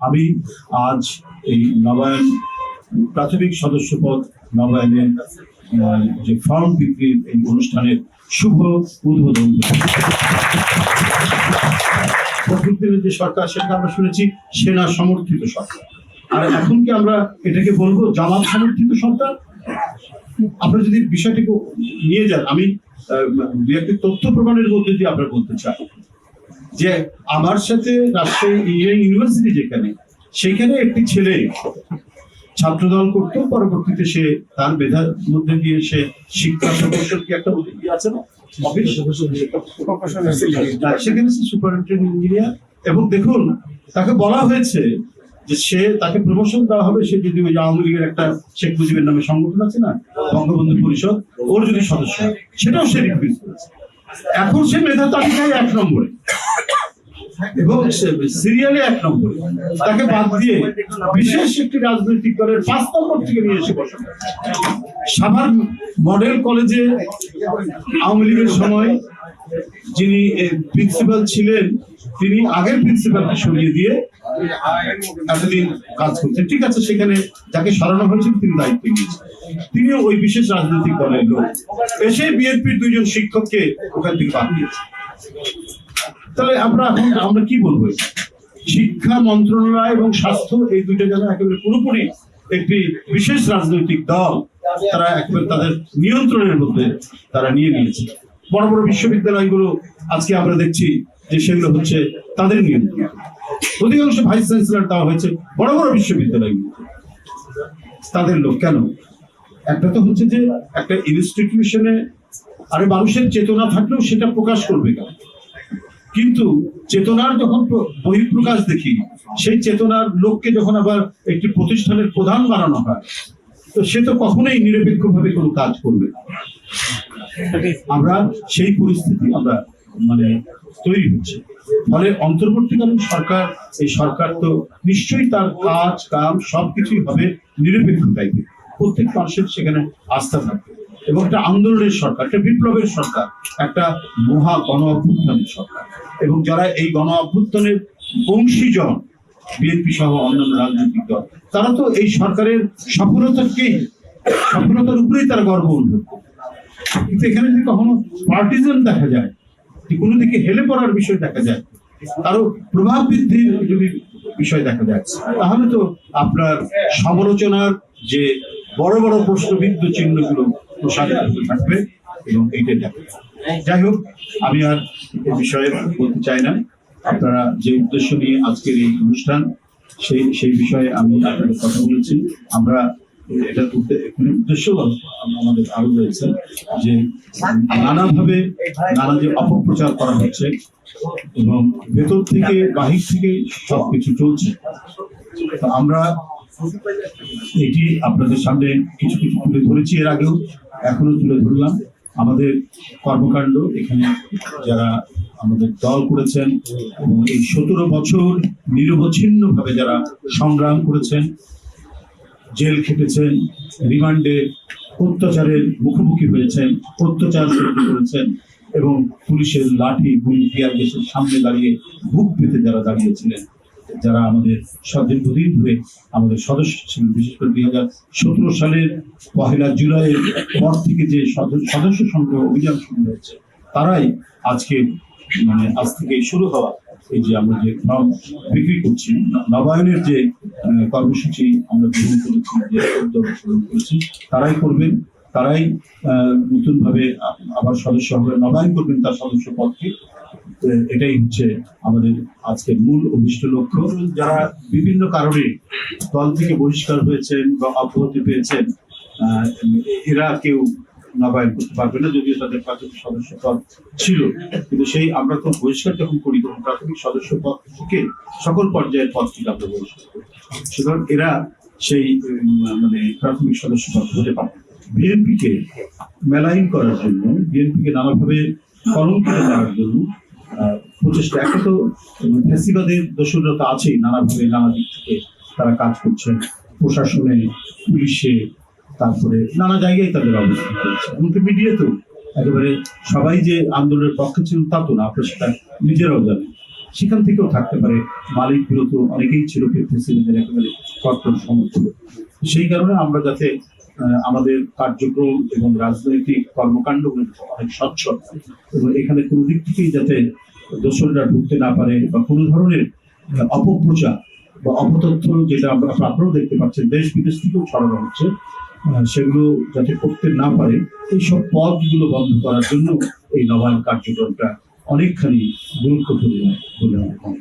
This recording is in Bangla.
আমি আজ এই নবায়ন প্রাথমিক সদস্য পদ নবায়নের যে ফর্ম বিক্রির এই অনুষ্ঠানের শুভ উদ্বোধন প্রকৃতির যে সরকার, সেটা আমরা শুনেছি, সেনা সমর্থিত সরকার। আর এখন কি আমরা এটাকে বলব জামাত সমর্থিত সরকার? আপনারা যদি বিষয়টিকে নিয়ে যান, আমি তথ্য প্রমাণের মধ্যে দিয়ে আপনারা বলতে চাই। যে আমার সাথে রাজশাহী ইউনিভার্সিটি যেখানে সেখানে একটি ছেলে ছাত্রদল করতো পরবর্তীতে সে তার মেধার মধ্যে দিয়ে সে শিক্ষা প্রকৌশল কি একটা আছে না? সেখানে সে সুপারিনটেন্ডেন্ট ইঞ্জিনিয়ার এবং দেখুন তাকে বলা হয়েছে যে সে তাকে প্রমোশন দেওয়া হবে সে যদি ওই আওয়ামী লীগের একটা শেখ মুজিবের নামে সংগঠন আছে না বঙ্গবন্ধু পরিষদ ওর যদি সদস্য সেটাও সে রিকুইজ করেছে। এখন সে মেধা তালিকায় এক নম্বরে। এবং সিরিয়ালে এক নম্বরে। তাকে বাদ দিয়ে বিশেষ একটি রাজনৈতিক দলের পাঁচ নম্বর থেকে নিয়ে এসে বসানো সাভার মডেল কলেজে আওয়ামী লীগের সময় যিনি প্রিন্সিপাল ছিলেন, তিনি আগের প্রিন্সিপালকে সরিয়ে দিয়ে এতদিন কাজ করছেন ঠিক আছে, সেখানে যাকে সরানো হয়েছিল তিনি দায়িত্ব নিয়েছেন তিনিও ওই বিশেষ রাজনৈতিক দলের লোক। এসে বিএনপির দুইজন শিক্ষককে ওখান থেকে বাদ দিয়েছে তাহলে আমরা এখন আমরা কি বলব শিক্ষা, মন্ত্রণালয় এবং স্বাস্থ্য এই দুইটা যেন একেবারে পুরোপুরি একটি বিশেষ রাজনৈতিক দল তারা একেবারে তাদের নিয়ন্ত্রণের মধ্যে তারা নিয়ে নিয়েছে। বড় বড় বিশ্ববিদ্যালয়গুলো আজকে আমরা দেখছি যে সেগুলো হচ্ছে তাদের নিয়ন্ত্রণ। অধিকাংশ ভাইস চ্যান্সেলর দেওয়া হয়েছে বড় বড় বিশ্ববিদ্যালয়গুলো তাদের লোক কেন? একটা তো হচ্ছে যে একটা ইনস্টিটিউশনে আরে মানুষের চেতনা থাকলেও সেটা প্রকাশ করবে কেন? কিন্তু চেতনার যখন প্র- বহিঃপ্রকাশ দেখি, সেই চেতনার লোককে যখন আবার একটি প্রতিষ্ঠানের প্রধান বানানো হয়, তো সে তো কখনোই নিরপেক্ষভাবে কোনো কাজ করবে আমরা সেই পরিস্থিতি আমরা মানে তৈরি হচ্ছে। ফলে অন্তর্বর্তীকালীন সরকার, এই সরকার তো নিশ্চয়ই তার কাজ, কাম সবকিছুই হবে নিরপেক্ষ টাইপের প্রত্যেক মানুষের সেখানে আস্থা থাকবে। এবং একটা আন্দোলনের সরকার একটা বিপ্লবের সরকার, একটা মহা গণ অভ্যুত্থানের সরকার। এবং যারা এই গণ অভ্যুত্থানের বংশীজন, বিএনপি সহ অন্যান্য রাজনৈতিক দল, তারা তো এই সরকারের সফলতাকেই, সফলতার উপরেই তারা গর্ব অনুভব কিন্তু এখানে যদি কখনো পার্টিজান দেখা যায় কোনো দিকে হেলে পড়ার বিষয় দেখা যায় আরও প্রভাব বৃদ্ধির যদি বিষয় দেখা যায়, তাহলে তো আপনার সমালোচনার যে বড় বড় প্রশ্নবিদ্ধ চিহ্নগুলো প্রসারিত থাকবে এবং এইটাই দেখা যাবে। যাই হোক, আমি আর এ বিষয়ে বলতে চাই না। আপনারা যে উদ্দেশ্য নিয়ে আজকের এই অনুষ্ঠান, সেই সেই বিষয়ে আমি আপনাদের কথা বলেছি। আমরা এটা এখানে উদ্দেশ্য আম- আমাদের আরও রয়েছে যে নানাভাবে নানা যে অপপ্রচার করা হচ্ছে এবং ভেতর থেকে বাহির থেকে সবকিছু চলছে। আমরা এটি আপনাদের সামনে কিছু কিছু তুলে ধরেছি এর আগেও, এখনও তুলে ধরলাম। আমাদের কর্মকাণ্ড এখানে যারা আমাদের দল করেছেন এবং এই সতেরো বছর নিরবচ্ছিন্ন ভাবে যারা সংগ্রাম করেছেন, জেল খেটেছেন, রিমান্ডে অত্যাচারের মুখোমুখি হয়েছেন, অত্যাচার করেছেন এবং পুলিশের লাঠি গুলি টিয়ার গ্যাসের সামনে দাঁড়িয়ে বুক পেতে যারা দাঁড়িয়েছিলেন। যারা আমাদের দীর্ঘদিন ধরে আমাদের সদস্য ছিলেন, বিশেষ করে দুই হাজার সতেরো সালের পহেলা জুলাইয়ের পর থেকে যে সদস্য সংগ্রহ অভিযান শুরু হয়েছে, তারাই আজকে মানে আজ থেকে শুরু হওয়া এই যে আমরা যে ফর্ম বিক্রি করছি, নবায়নের যে কর্মসূচি আমরা গ্রহণ করেছি, যে উদ্যোগ গ্রহণ করেছি, তারাই করবেন। তারাই নতুন ভাবে আবার সদস্য হবে, নবায়ন করবেন তার সদস্য পদকে এটাই হচ্ছে আমাদের আজকের মূল অভিষ্ট লক্ষ্য। যারা বিভিন্ন কারণে দল থেকে বহিষ্কার হয়েছেন বা অব্যাহতি পেয়েছেন এরা কেউ নবায়ন করতে পারবে না, যদিও তাদের প্রাথমিক সদস্য পদ ছিল। কিন্তু সেই আমরা তো বহিষ্কার যখন করি, তখন প্রাথমিক সদস্য পদ থেকে সকল পর্যায়ের পদ থেকে আমরা বহিষ্কার করি। সুতরাং এরা সেই মানে প্রাথমিক সদস্য পদ হতে পারে বিএনপিকে মেলাইন করার জন্য বিএনপিকে নানাভাবে কলঙ্কিত করার জন্য প্রচেষ্টা। একটা তো ফ্যাসিবাদের দোষররা তো আছেই, নানাভাবে নানা দিক থেকে তারা কাজ করছেন। প্রশাসনে, পুলিশে, তারপরে নানা জায়গায় তাদের অবস্থান করেছে এমনকি মিডিয়াতেও একেবারে সবাই যে আন্দোলনের পক্ষে ছিল তা তো না, আপনার সেটা নিজেরাও জানেন। সেখান থেকেও থাকতে পারে মালিক বিরত অনেকেই ছিল প্রেসিডেন্টের একেবারে কর্তন সমর্থক। সেই কারণে আমরা যাতে আমাদের কার্যক্রম এবং রাজনৈতিক কর্মকাণ্ড অনেক স্বচ্ছ এবং এখানে কোনো দিক থেকেই যাতে দোসররা ঢুকতে না পারে বা কোনো ধরনের অপপ্রচার বা অপতথ্য যেটা আমরা আপনারাও দেখতে পাচ্ছেন, দেশ বিদেশ থেকেও ছড়ানো হচ্ছে সেগুলো যাতে করতে না পারে, এইসব পথগুলো বন্ধ করার জন্য এই নবায়ন কার্যক্রমটা অনেকখানি গুরুত্বপূর্ণ বলে আমার।